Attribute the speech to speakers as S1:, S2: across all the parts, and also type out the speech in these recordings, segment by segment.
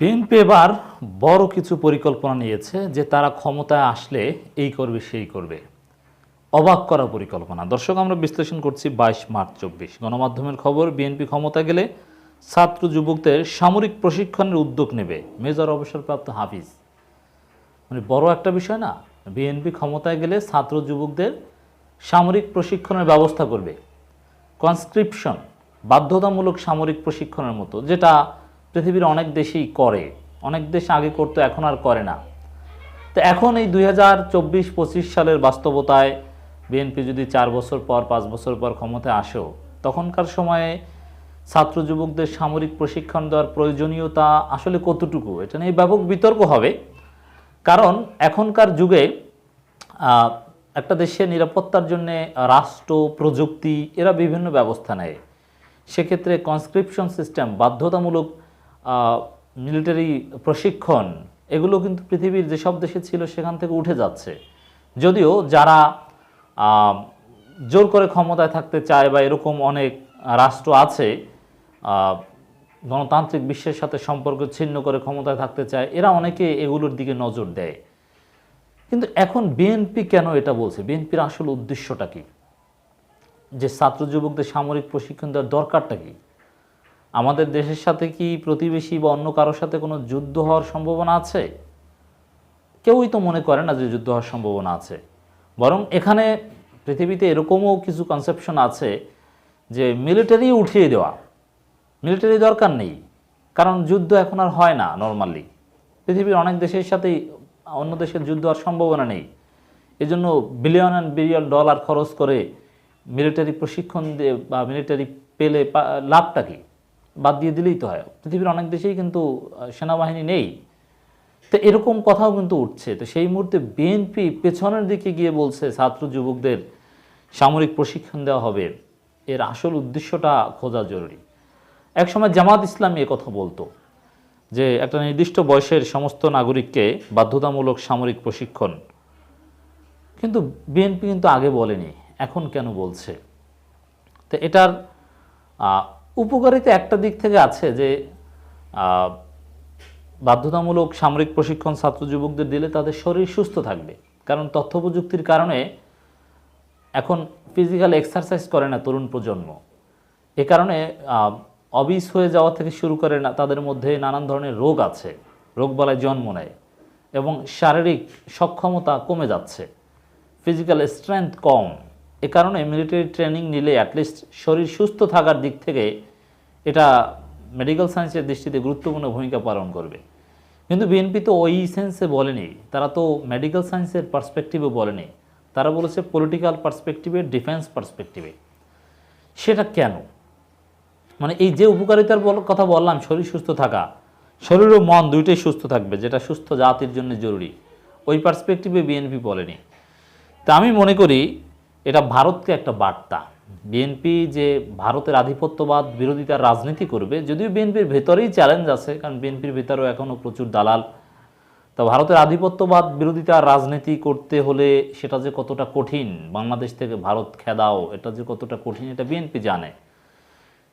S1: BNP এবার বড় কিছু পরিকল্পনা নিয়েছে যে তারা ক্ষমতায় আসলে এই করবে, সেই করবে। অবাক করা পরিকল্পনা। দর্শক, আমরা বিশ্লেষণ করছি বাইশ মার্চ চব্বিশ। গণমাধ্যমের খবর, বিএনপি ক্ষমতা গেলে ছাত্র যুবকদের সামরিক প্রশিক্ষণের উদ্যোগ নেবে মেজর অবসরপ্রাপ্ত হাফিজ। মানে বড় একটা বিষয় না, বিএনপি ক্ষমতায় গেলে ছাত্র যুবকদের সামরিক প্রশিক্ষণের ব্যবস্থা করবে। কনস্ক্রিপশন বাধ্যতামূলক সামরিক প্রশিক্ষণের মতো, যেটা পৃথিবীর অনেক দেশেই করে, অনেক দেশ আগে করতো, এখন আর করে না। তো এখন এই দুই হাজার চব্বিশ পঁচিশ সালের বাস্তবতায় বিএনপি যদি চার বছর পর, পাঁচ বছর পর ক্ষমতায় আসেও, তখনকার সময়ে ছাত্র যুবকদের সামরিক প্রশিক্ষণ দেওয়ার প্রয়োজনীয়তা আসলে কতটুকু? এটা নিয়ে ব্যাপক বিতর্ক হবে। কারণ এখনকার যুগে একটা দেশের নিরাপত্তার জন্যে রাষ্ট্র, প্রযুক্তি, এরা বিভিন্ন ব্যবস্থা নেয়। সেক্ষেত্রে কনস্ক্রিপশন সিস্টেম বাধ্যতামূলক মিলিটারি প্রশিক্ষণ, এগুলো কিন্তু পৃথিবীর যেসব দেশে ছিল সেখান থেকে উঠে যাচ্ছে। যদিও যারা জোর করে ক্ষমতায় থাকতে চায় বা এরকম অনেক রাষ্ট্র আছে গণতান্ত্রিক বিশ্বের সাথে সম্পর্ক ছিন্ন করে ক্ষমতায় থাকতে চায়, এরা অনেকে এগুলোর দিকে নজর দেয়। কিন্তু এখন বিএনপি কেন এটা বলছে? বিএনপির আসল উদ্দেশ্যটা কি? যে ছাত্র যুবকদের সামরিক প্রশিক্ষণ দেওয়ার দরকারটা কি? আমাদের দেশের সাথে কি প্রতিবেশী বা অন্য কারোর সাথে কোনো যুদ্ধ হওয়ার সম্ভাবনা আছে? কেউই তো মনে করে না যে যুদ্ধ হওয়ার সম্ভাবনা আছে। বরং এখানে পৃথিবীতে এরকমও কিছু কনসেপশন আছে যে মিলিটারি উঠিয়ে দেওয়া। মিলিটারি দরকার নেই। কারণ যুদ্ধ এখন আর হয় না নর্মালি পৃথিবীর অনেক দেশের সাথেই অন্য দেশের যুদ্ধ হওয়ার সম্ভাবনা নেই। এজন্য বিলিয়ন অ্যান্ড বিলিয়ন ডলার খরচ করে মিলিটারি প্রশিক্ষণ দিয়ে বা মিলিটারি পেলে লাভটা কি? বাদ দিয়ে দিলেই তো হয়। পৃথিবীর অনেক দেশেই কিন্তু সেনাবাহিনী নেই। তো এরকম কথাও কিন্তু উঠছে। তো সেই মুহূর্তে বিএনপি পেছনের দিকে গিয়ে বলছে, ছাত্র যুবকদের সামরিক প্রশিক্ষণ দেওয়া হবে। এর আসল উদ্দেশ্যটা খোঁজা জরুরি। একসময় জামাত ইসলামী কথা বলতো যে, একটা নির্দিষ্ট বয়সের সমস্ত নাগরিককে বাধ্যতামূলক সামরিক প্রশিক্ষণ। কিন্তু বিএনপি কিন্তু আগে বলেনি, এখন কেন বলছে? তো এটার উপকারিতা একটা দিক থেকে আছে যে বাধ্যতামূলক সামরিক প্রশিক্ষণ ছাত্র যুবকদের দিলে তাদের শরীর সুস্থ থাকবে। কারণ তথ্য প্রযুক্তির কারণে এখন ফিজিক্যাল এক্সারসাইজ করে না তরুণ প্রজন্ম। এ কারণে অবিস হয়ে যাওয়া থেকে শুরু করে না, তাদের মধ্যে নানান ধরনের রোগ আছে রোগ বলায় জন্ম নেয় এবং শারীরিক সক্ষমতা কমে যাচ্ছে ফিজিক্যাল স্ট্রেংথ কম। এ কারণে মিলিটারি ট্রেনিং নিলে অ্যাটলিস্ট শরীর সুস্থ থাকার দিক থেকে এটা মেডিকেল সায়েন্সের দৃষ্টিতে গুরুত্বপূর্ণ ভূমিকা পালন করবে। কিন্তু বিএনপি তো ওই সেন্সে বলেনি। তারা তো মেডিকেল সায়েন্সের পার্সপেক্টিভে বলেনি। তারা বলেছে পলিটিক্যাল পার্সপেক্টিভে ডিফেন্স পার্সপেক্টিভে সেটা কেন? মানে এই যে উপকারিতার কথা বললাম, শরীর সুস্থ থাকা। শরীর ও মন দুইটাই সুস্থ থাকবে, যেটা সুস্থ জাতির জন্য জরুরি। ওই পার্সপেক্টিভে বিএনপি বলেনি। তা আমি মনে করি এটা ভারতকে একটা বার্তা। বিএনপি যে ভারতের আধিপত্যবাদ, বিরোধিতার রাজনীতি করবে, যদিও বিএনপির ভেতরেই চ্যালেঞ্জ আছে, কারণ বিএনপির ভেতরেও এখনও প্রচুর দালাল। তো ভারতের আধিপত্যবাদ বিরোধিতার রাজনীতি করতে হলে সেটা যে কতটা কঠিন, বাংলাদেশ থেকে ভারত খেদাও, এটা যে কতটা কঠিন, এটা বিএনপি জানে।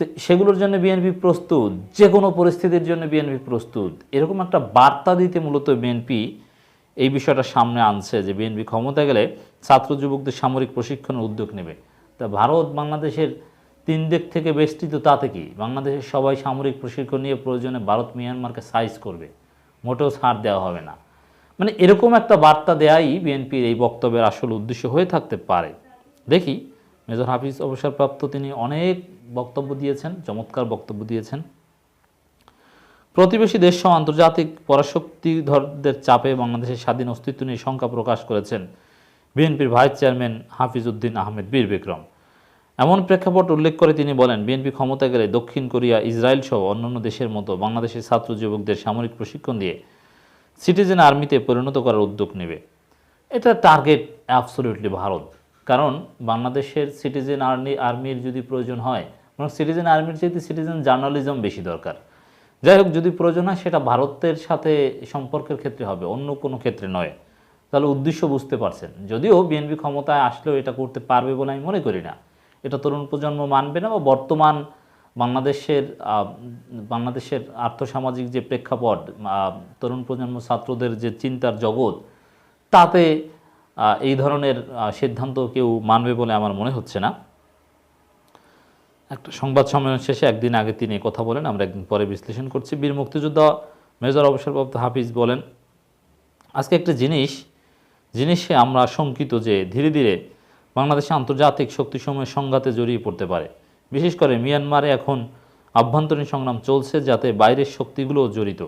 S1: তো সেগুলোর জন্য বিএনপি প্রস্তুত যে কোনো পরিস্থিতির জন্য বিএনপি প্রস্তুত। এরকম একটা বার্তা দিতে মূলত বিএনপি এই বিষয়টা সামনে আনছে, যে বিএনপি ক্ষমতা গেলে ছাত্র যুবকদের সামরিক প্রশিক্ষণের উদ্যোগ নেবে। তা ভারত বাংলাদেশের তিন দিক থেকে বেষ্টিত তাতে কি? বাংলাদেশের সবাই সামরিক প্রশিক্ষণ নিয়ে প্রয়োজনে ভারত মিয়ানমারকে সাইজ করবে। মোটেও ছাড় দেওয়া হবে না। মানে এরকম একটা বার্তা দেয়াই বিএনপির এই বক্তব্যের আসল উদ্দেশ্য হয়ে থাকতে পারে। দেখি, মেজর হাফিজ অবসরপ্রাপ্ত তিনি অনেক বক্তব্য দিয়েছেন, চমৎকার বক্তব্য দিয়েছেন। প্রতিবেশী দেশ সহ আন্তর্জাতিক পরাশক্তিধরদের চাপে বাংলাদেশের স্বাধীন অস্তিত্ব নিয়ে শঙ্কা প্রকাশ করেছেন। বিএনপির ভাইস চেয়ারম্যান হাফিজ উদ্দিন আহমেদ বীর বিক্রম। এমন প্রেক্ষাপট উল্লেখ করে তিনি বলেন, বিএনপি ক্ষমতা গেলে দক্ষিণ কোরিয়া, ইসরায়েল সহ অন্যান্য দেশের মতো বাংলাদেশের ছাত্র যুবকদের সামরিক প্রশিক্ষণ দিয়ে সিটিজেন আর্মিতে পরিণত করার উদ্যোগ নেবে। এটা টার্গেট অ্যাবসলিউটলি ভারত। কারণ বাংলাদেশের সিটিজেন আর্মি, আর্মির যদি প্রয়োজন হয়, বরং সিটিজেন আর্মির চাইতে সিটিজেন জার্নালিজম বেশি দরকার। যাই হোক, যদি প্রয়োজন হয়, সেটা ভারতের সাথে সম্পর্কের ক্ষেত্রে হবে, অন্য কোনো ক্ষেত্রে নয়। তাহলে উদ্দেশ্য বুঝতে পারছেন। যদিও বিএনপি ক্ষমতায় আসলেও এটা করতে পারবে বলে আমি মনে করি না। এটা তরুণ প্রজন্ম মানবে না বা বর্তমান বাংলাদেশের বাংলাদেশের আর্থসামাজিক যে প্রেক্ষাপট তরুণ প্রজন্ম ছাত্রদের যে চিন্তার জগৎ, তাতে এই ধরনের সিদ্ধান্ত কেউ মানবে বলে আমার মনে হচ্ছে না। একটা সংবাদ সম্মেলন শেষে একদিন আগে তিনি কথা বলেন, আমরা একদিন পরে বিশ্লেষণ করছি। বীর মুক্তিযোদ্ধা মেজর অবসরপ্রাপ্ত হাফিজ বলেন, আজকে একটা জিনিস জিনিসে আমরা শঙ্কিত যে ধীরে ধীরে বাংলাদেশে আন্তর্জাতিক শক্তিসমূহের সংঘাতে জড়িয়ে পড়তে পারে। বিশেষ করে মিয়ানমারে এখন আভ্যন্তরীণ সংগ্রাম চলছে যাতে বাইরের শক্তিগুলোও জড়িত।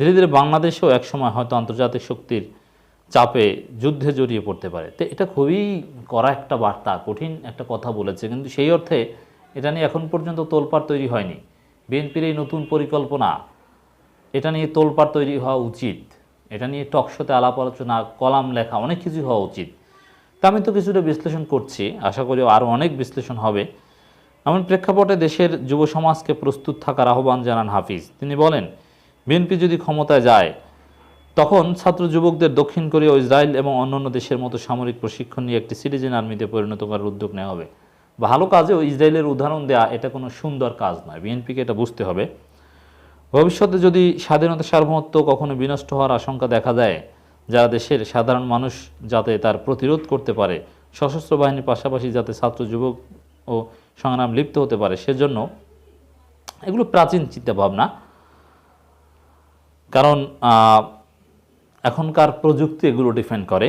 S1: ধীরে ধীরে বাংলাদেশেও একসময় হয়তো আন্তর্জাতিক শক্তির চাপে যুদ্ধে জড়িয়ে পড়তে পারে। তো এটা খুবই কড়া একটা বার্তা, কঠিন একটা কথা বলেছে, কিন্তু সেই অর্থে এটা নিয়ে এখন পর্যন্ত তোলপাড় তৈরি হয়নি। বিএনপির এই নতুন পরিকল্পনা, এটা নিয়ে তোলপাড় তৈরি হওয়া উচিত। এটা নিয়ে টকশোতে আলাপ আলোচনা, কলাম লেখা, অনেক কিছুই হওয়া উচিত। তা আমি তো কিছুটা বিশ্লেষণ করছি, আশা করি আরও অনেক বিশ্লেষণ হবে। এমন প্রেক্ষাপটে দেশের যুব সমাজকে প্রস্তুত থাকার আহ্বান জানান হাফিজ। তিনি বলেন, বিএনপি যদি ক্ষমতায় যায়, তখন ছাত্র যুবকদের দক্ষিণ কোরিয়া ইসরায়েল এবং অন্যান্য দেশের মতো সামরিক প্রশিক্ষণ নিয়ে একটি সিটিজেন আর্মিতে পরিণত করার উদ্যোগ নেওয়া হবে। ভালো কাজেও ইসরায়েলের উদাহরণ দেয়া, এটা কোনো সুন্দর কাজ নয়। বিএনপিকে এটা বুঝতে হবে। ভবিষ্যতে যদি স্বাধীনতা সার্বভৌমত্ব কখনো বিনষ্ট হওয়ার আশঙ্কা দেখা দেয়, যারা দেশের সাধারণ মানুষ যাতে তার প্রতিরোধ করতে পারে, সশস্ত্র বাহিনীর পাশাপাশি যাতে ছাত্র, যুবক ও সংগ্রাম লিপ্ত হতে পারে, সেজন্য এগুলো প্রাচীন চিন্তাভাবনা। কারণ এখনকার প্রযুক্তি এগুলো ডিফেন্ড করে,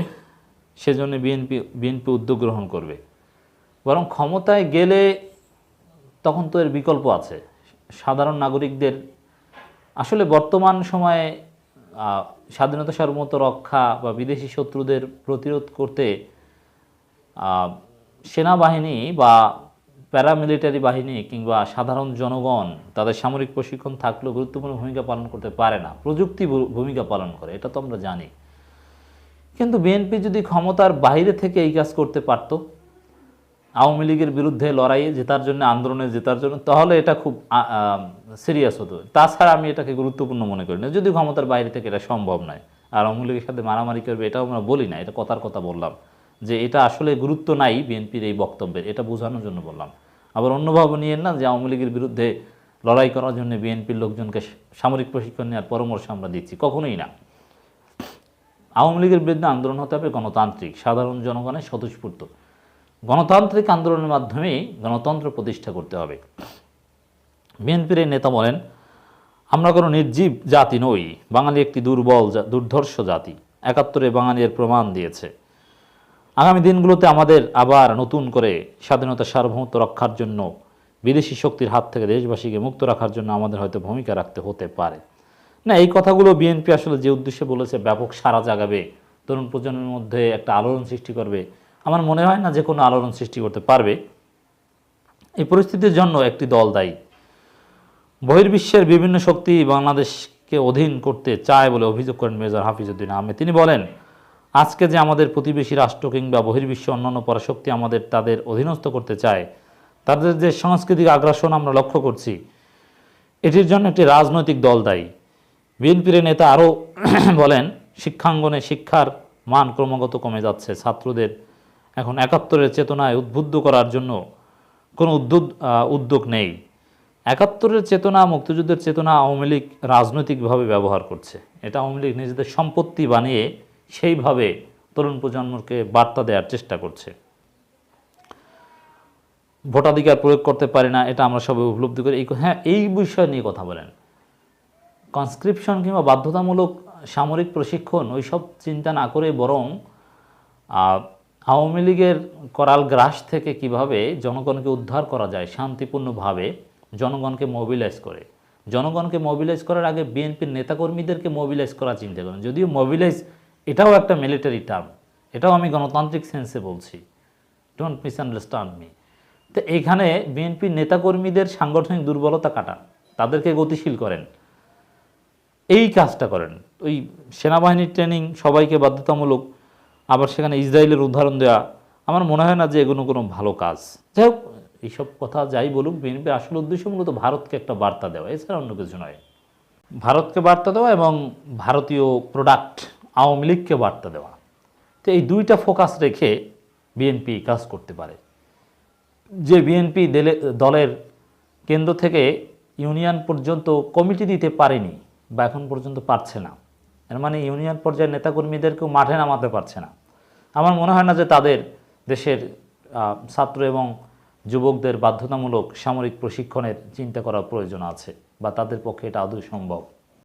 S1: সেজন্য বিএনপি বিএনপি উদ্যোগ গ্রহণ করবে। বরং ক্ষমতায় গেলে তখন তো এর বিকল্প আছে। সাধারণ নাগরিকদের আসলে বর্তমান সময়ে স্বাধীনতা সার্বভৌমত্ব রক্ষা বা বিদেশি শত্রুদের প্রতিরোধ করতে সেনাবাহিনী বা প্যারামিলিটারি বাহিনী কিংবা সাধারণ জনগণ তাদের সামরিক প্রশিক্ষণ থাকলেও গুরুত্বপূর্ণ ভূমিকা পালন করতে পারে না। প্রযুক্তি ভূমিকা পালন করে, এটা তো আমরা জানি। কিন্তু বিএনপি যদি ক্ষমতার বাইরে থেকে এই কাজ করতে পারতো আওয়ামী লীগের বিরুদ্ধে লড়াইয়ে জেতার জন্য, আন্দোলনে জেতার জন্য, তাহলে এটা খুব সিরিয়াস হতো। তাছাড়া আমি এটাকে গুরুত্বপূর্ণ মনে করি না। যদি ক্ষমতার বাইরে থেকে এটা সম্ভব নয়, আর আওয়ামী লীগের সাথে মারামারি করবে, এটাও আমরা বলি না, এটা কথার কথা বললাম, যে এটা আসলে গুরুত্ব নাই বিএনপির এই বক্তব্যের, এটা বোঝানোর জন্য বললাম। আবার অন্যভাবে নিয়ে না, যে আওয়ামী লীগের বিরুদ্ধে লড়াই করার জন্য বিএনপির লোকজনকে সামরিক প্রশিক্ষণ নেওয়ার পরামর্শ আমরা দিচ্ছি, কখনোই না। আওয়ামী লীগের বিরুদ্ধে আন্দোলন হতে হবে গণতান্ত্রিক, সাধারণ জনগণের স্বতঃস্ফূর্ত। গণতান্ত্রিক আন্দোলনের মাধ্যমেই গণতন্ত্র প্রতিষ্ঠা করতে হবে। বিএনপির এই নেতা বলেন, আমরা কোনো নির্জীব জাতি নই, বাঙালি একটি দুর্বল দুর্ধর্ষ জাতি, একাত্তরে বাঙালি এর প্রমাণ দিয়েছে। আগামী দিনগুলোতে আমাদের আবার নতুন করে স্বাধীনতা সার্বভৌমত্ব রক্ষার জন্য, বিদেশি শক্তির হাত থেকে দেশবাসীকে মুক্ত রাখার জন্য আমাদের হয়তো ভূমিকা রাখতে হতে পারে। না, এই কথাগুলো বিএনপি আসলে যে উদ্দেশ্যে বলেছে, ব্যাপক সারা জাগাবে। তরুণ প্রজন্মের মধ্যে একটা আলোড়ন সৃষ্টি করবে। আমার মনে হয় না যে কোনো আলোড়ন সৃষ্টি করতে পারবে। এই পরিস্থিতির জন্য একটি দল দায়ী। বহির্বিশ্বের বিভিন্ন শক্তি বাংলাদেশকে অধীন করতে চায় বলে অভিযোগ করেন মেজর হাফিজউদ্দিন আহমেদ। তিনি বলেন, আজকে যে আমাদের প্রতিবেশী রাষ্ট্র কিংবা বহির্বিশ্ব অন্যান্য পরাশক্তি আমাদের তাদের অধীনস্থ করতে চায়, তাদের যে সাংস্কৃতিক আগ্রাসন আমরা লক্ষ্য করছি, এটির জন্য একটি রাজনৈতিক দল দায়ী। বিএনপির নেতা আরও বলেন, শিক্ষাঙ্গনে শিক্ষার মান ক্রমাগত কমে যাচ্ছে, ছাত্রদের এখন একাত্তরের চেতনায় উদ্বুদ্ধ করার জন্য কোনো উদ্যোগ উদ্যোগ নেই। একাত্তরের চেতনা মুক্তিযুদ্ধের চেতনা আওয়ামী লীগ রাজনৈতিকভাবে ব্যবহার করছে। এটা আওয়ামী লীগ নিজেদের সম্পত্তি বানিয়ে সেইভাবে তরুণ প্রজন্মকে বার্তা দেওয়ার চেষ্টা করছে। ভোটাধিকার প্রয়োগ করতে পারি না, এটা আমরা সবাই উপলব্ধি করি। এই হ্যাঁ এই বিষয় নিয়ে কথা বলেন। কনস্ক্রিপশন কিংবা বাধ্যতামূলক সামরিক প্রশিক্ষণ, ওইসব চিন্তা না করে বরং আওয়ামী লীগের করাল গ্রাস থেকে কীভাবে জনগণকে উদ্ধার করা যায় শান্তিপূর্ণভাবে জনগণকে মোবিলাইজ করে? জনগণকে মোবিলাইজ করার আগে বিএনপির নেতাকর্মীদেরকে মোবিলাইজ করা চিন্তা করেন। যদিও মোবিলাইজ এটাও একটা মিলিটারি টার্ম এটাও আমি গণতান্ত্রিক সেন্সে বলছি। ডোন্ট মিস আন্ডারস্ট্যান্ড মি তো এইখানে বিএনপির নেতাকর্মীদের সাংগঠনিক দুর্বলতা কাটান তাদেরকে গতিশীল করেন। এই কাজটা করেন। ওই সেনাবাহিনীর ট্রেনিং সবাইকে বাধ্যতামূলক আবার সেখানে ইসরায়েলের উদাহরণ দেওয়া আমার মনে হয় না যে এগুলো কোনো ভালো কাজ। যাই হোক, এইসব কথা যাই বলুক বিএনপির আসল উদ্দেশ্য মূলত ভারতকে একটা বার্তা দেওয়া, এছাড়া অন্য কিছু নয়। ভারতকে বার্তা দেওয়া এবং ভারতীয় প্রোডাক্ট আওয়ামী লীগকে বার্তা দেওয়া। তো এই দুইটা ফোকাস রেখে বিএনপি কাজ করতে পারে। যে বিএনপি দলের কেন্দ্র থেকে ইউনিয়ন পর্যন্ত কমিটি দিতে পারেনি, বা এখন পর্যন্ত পারছে না। এর মানে ইউনিয়ন পর্যায়ের নেতাকর্মীদেরকেও মাঠে নামাতে পারছে না। আমার মনে হয় না যে তাদের দেশের ছাত্র এবং যুবকদের বাধ্যতামূলক সামরিক প্রশিক্ষণের চিন্তা করার প্রয়োজন আছে বা তাদের পক্ষে এটা আদৌ সম্ভব।